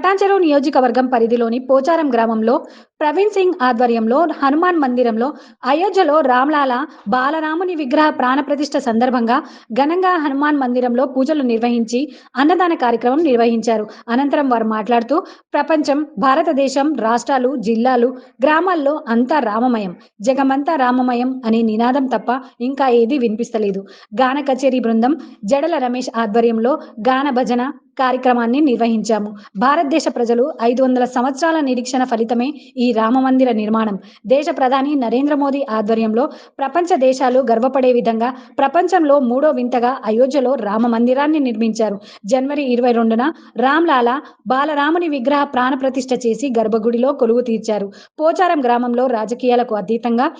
పటాన్చెరు నియోజకవర్గం పరిధిలోని పోచారం గ్రామంలో ప్రవీణ్ సింగ్ ఆధ్వర్యంలో హనుమాన్ మందిరంలో అయోధ్యలో రామ్లాల బాలరాముని విగ్రహ ప్రాణప్రతిష్ఠ సందర్భంగా ఘనంగా హనుమాన్ మందిరంలో పూజలు నిర్వహించి అన్నదాన కార్యక్రమం నిర్వహించారు. అనంతరం వారు మాట్లాడుతూ ప్రపంచం భారతదేశం రాష్ట్రాలు జిల్లాలు గ్రామాల్లో అంతా రామమయం. జగమంతా రామమయం అనే నినాదం తప్ప ఇంకా ఏదీ వినిపిస్తలేదు. గాన కచేరీ బృందం జడల రమేష్ ఆధ్వర్యంలో గాన భజన కార్యక్రమాన్ని నిర్వహించాము. భారతదేశ ప్రజలు ఐదు వందల సంవత్సరాల నిరీక్షణ ఫలితమే ఈ రామ నిర్మాణం. దేశ ప్రధాని నరేంద్ర మోదీ ఆధ్వర్యంలో ప్రపంచ దేశాలు గర్వపడే విధంగా ప్రపంచంలో మూడో వింతగా అయోధ్యలో రామ మందిరాన్ని నిర్మించారు. జనవరి ఇరవై రెండున రామ్లాల బాలరాముని విగ్రహ ప్రాణ ప్రతిష్ఠ చేసి గర్భగుడిలో కొలువు తీర్చారు. పోచారం గ్రామంలో రాజకీయాలకు అతీతంగా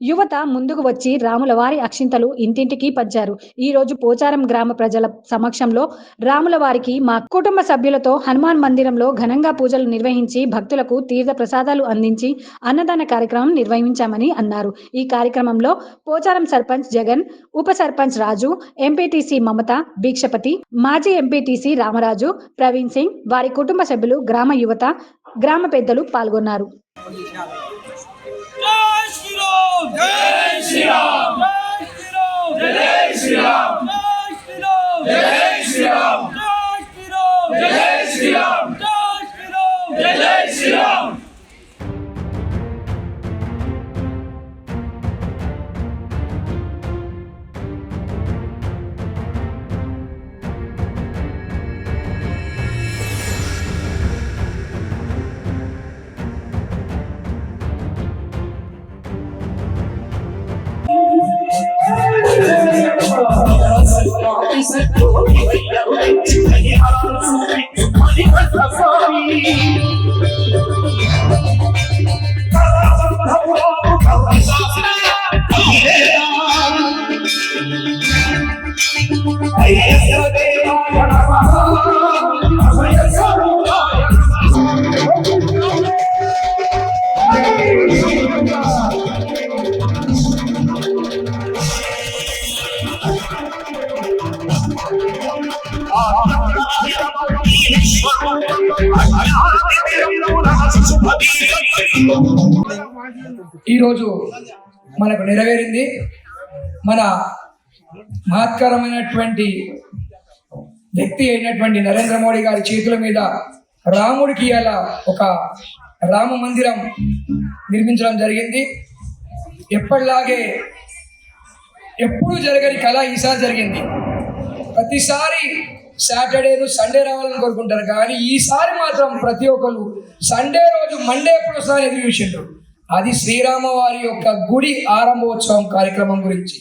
యువత ముందుకు వచ్చి రాముల వారి అక్షింతలు ఇంటింటికి పంచారు ఈ రోజు పోచారం గ్రామ ప్రజల సమక్షంలో రాముల వారికి మా కుటుంబ సభ్యులతో హనుమాన్ మందిరంలో ఘనంగా పూజలు నిర్వహించి భక్తులకు తీర్థ ప్రసాదాలు అందించి అన్నదాన కార్యక్రమం నిర్వహించామని అన్నారు. ఈ కార్యక్రమంలో పోచారం సర్పంచ్ జగన్ ఉప సర్పంచ్ రాజు ఎంపీటీసీ మమత భీక్షపతి మాజీ ఎంపీటీసీ రామరాజు ప్రవీణ్ సింగ్ వారి కుటుంబ సభ్యులు గ్రామ యువత గ్రామ పెద్దలు పాల్గొన్నారు. Deutschland! Deutschland! Deutschland! Deutschland! Deutschland! Deutschland! Thank you. ఈరోజు మనకు నెరవేరింది మన మహత్కరమైనటువంటి వ్యక్తి అయినటువంటి నరేంద్ర మోడీ గారి చేతుల మీద రాముడికి అలా ఒక రామ మందిరం నిర్మించడం జరిగింది. ఎప్పటిలాగే ఎప్పుడూ జరగని కళ ఈసారి జరిగింది. ప్రతిసారి సాటర్డేను సండే రావాలని కోరుకుంటారు. కానీ ఈసారి మాత్రం ప్రతి ఒక్కరు సండే రోజు మండే ఎప్పుడు ఎదురు చూసిండ్రు. అది శ్రీరామ వారి యొక్క గుడి ఆరంభోత్సవం కార్యక్రమం గురించి.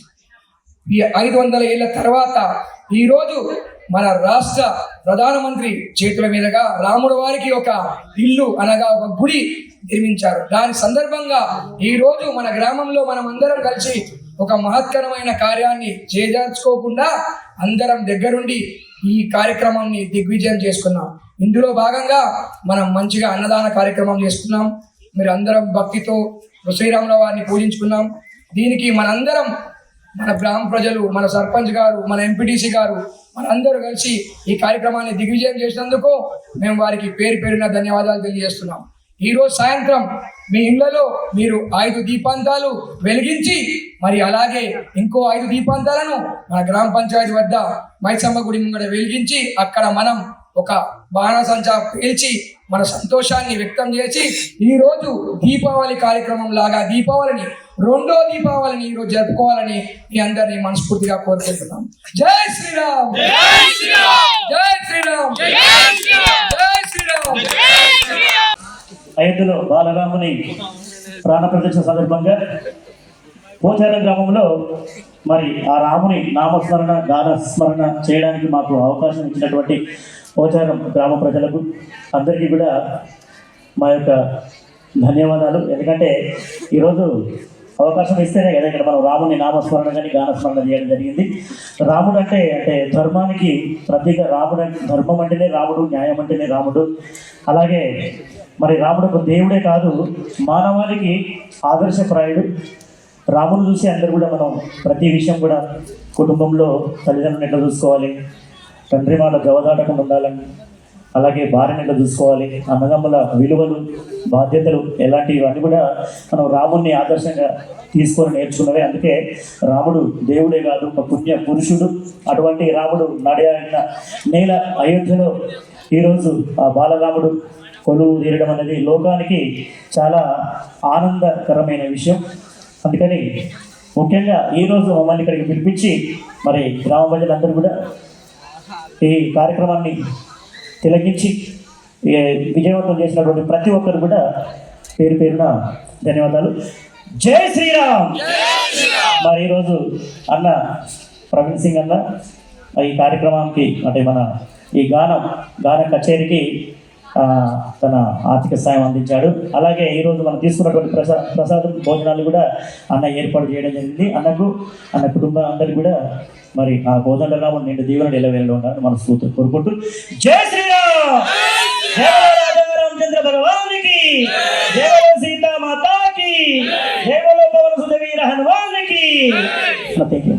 ఈ ఐదు వందల ఏళ్ళ తర్వాత ఈరోజు మన రాష్ట్ర ప్రధానమంత్రి చేతుల మీదుగా రాముడు వారికి ఒక ఇల్లు అనగా ఒక గుడి నిర్మించారు. దాని సందర్భంగా ఈరోజు మన గ్రామంలో మనం అందరం కలిసి ఒక మహత్కరమైన కార్యాన్ని చేజార్చుకోకుండా అందరం దగ్గరుండి ఈ కార్యక్రమాన్ని దిగ్విజయం చేసుకున్నాం. ఇందులో భాగంగా మనం మంచిగా అన్నదాన కార్యక్రమం చేసుకున్నాం మీరు అందరం భక్తితో శ్రీరాముల వారిని పూజించుకున్నాం. దీనికి మనందరం మన గ్రామ ప్రజలు మన సర్పంచ్ గారు మన ఎంపీటీసీ గారు మనందరూ కలిసి ఈ కార్యక్రమాన్ని దిగ్విజయం చేసినందుకు మేము వారికి పేరు పేరున ధన్యవాదాలు తెలియజేస్తున్నాం. ఈరోజు సాయంత్రం మీ ఇళ్ళలో మీరు ఐదు దీపాంతాలు వెలిగించి మరి అలాగే ఇంకో ఐదు దీపాంతాలను మన గ్రామ పంచాయతీ వద్ద మైసమ్మ గుడి ముంగడ వెలిగించి అక్కడ మనం ఒక బాణసంచా పేల్చి మన సంతోషాన్ని వ్యక్తం చేసి ఈరోజు దీపావళి కార్యక్రమం లాగా దీపావళిని రెండో దీపావళిని ఈరోజు జరుపుకోవాలని మీ అందరినీ మనస్ఫూర్తిగా కోరుకుంటున్నాం. జై శ్రీరామ్! జై శ్రీరామ్ జై శ్రీరామ్ జై శ్రీరామ్ అయోధ్యలో బాలరాముని ప్రాణప్రతిష్ఠ సందర్భంగా పోచారం గ్రామంలో మరి ఆ రాముని నామస్మరణ గానస్మరణ చేయడానికి మాకు అవకాశం ఇచ్చినటువంటి పోచారం గ్రామ ప్రజలకు అందరికీ కూడా మా యొక్క ధన్యవాదాలు. ఎందుకంటే ఈరోజు అవకాశం ఇస్తేనే కదా ఇక్కడ మనం రాముని నామస్మరణ కానీ గానస్మరణ చేయడం జరిగింది. రాముడు అంటే అంటే ధర్మానికి ప్రతీక రాముడు అంటే ధర్మం అంటేనే రాముడు న్యాయం అంటేనే రాముడు. అలాగే మరి రాముడు ఒక దేవుడే కాదు మానవానికి ఆదర్శప్రాయుడు రాముడు చూసి అందరు కూడా మనం ప్రతి విషయం కూడా కుటుంబంలో తల్లిదండ్రులను ఎట్లా చూసుకోవాలి? తండ్రి మాట గవదాటకుండా ఉండాలని అలాగే భార్యను ఎట్లా చూసుకోవాలి అన్నదమ్ముల విలువలు బాధ్యతలు ఎలాంటివన్నీ కూడా మనం రాముడిని ఆదర్శంగా తీసుకొని నేర్చుకున్నవే. అందుకే రాముడు దేవుడే కాదు ఒక పుణ్య పురుషుడు. అటువంటి రాముడు నడియాడిన నేల అయోధ్యలో ఈరోజు ఆ బాలరాముడు కొలువు తీరడం అనేది లోకానికి చాలా ఆనందకరమైన విషయం. అందుకని ముఖ్యంగా ఈరోజు మమ్మల్ని ఇక్కడికి పిలిపించి మరి గ్రామ ప్రజలందరూ కూడా ఈ కార్యక్రమాన్ని తిలకించి విజయవంతం చేసినటువంటి ప్రతి ఒక్కరు కూడా పేరు పేరున ధన్యవాదాలు. జై శ్రీరామ్! మరి ఈరోజు అన్న ప్రవీణ్ సింగ్ అన్న ఈ కార్యక్రమానికి అంటే మన ఈ గానం గాన కచేరీకి తన ఆర్థిక సాయం అందించాడు. అలాగే ఈరోజు మనం తీసుకున్నటువంటి ప్రసా ప్రసాదం భోజనాలు కూడా అన్న ఏర్పాటు చేయడం జరిగింది. అన్నకు అన్న కుటుంబం అందరికి కూడా మరి ఆ కోదండరాముడు నిండు దీవెన నిలవేళ్ళు ఉండాలని మన స్ఫూర్తి కోరుకుంటూ జై శ్రీరామ్! రామచంద్ర భగవానికి జై సీతా మాతాకి జై బలో పవన సుధవీర హనుమానికి థ్యాంక్ యూ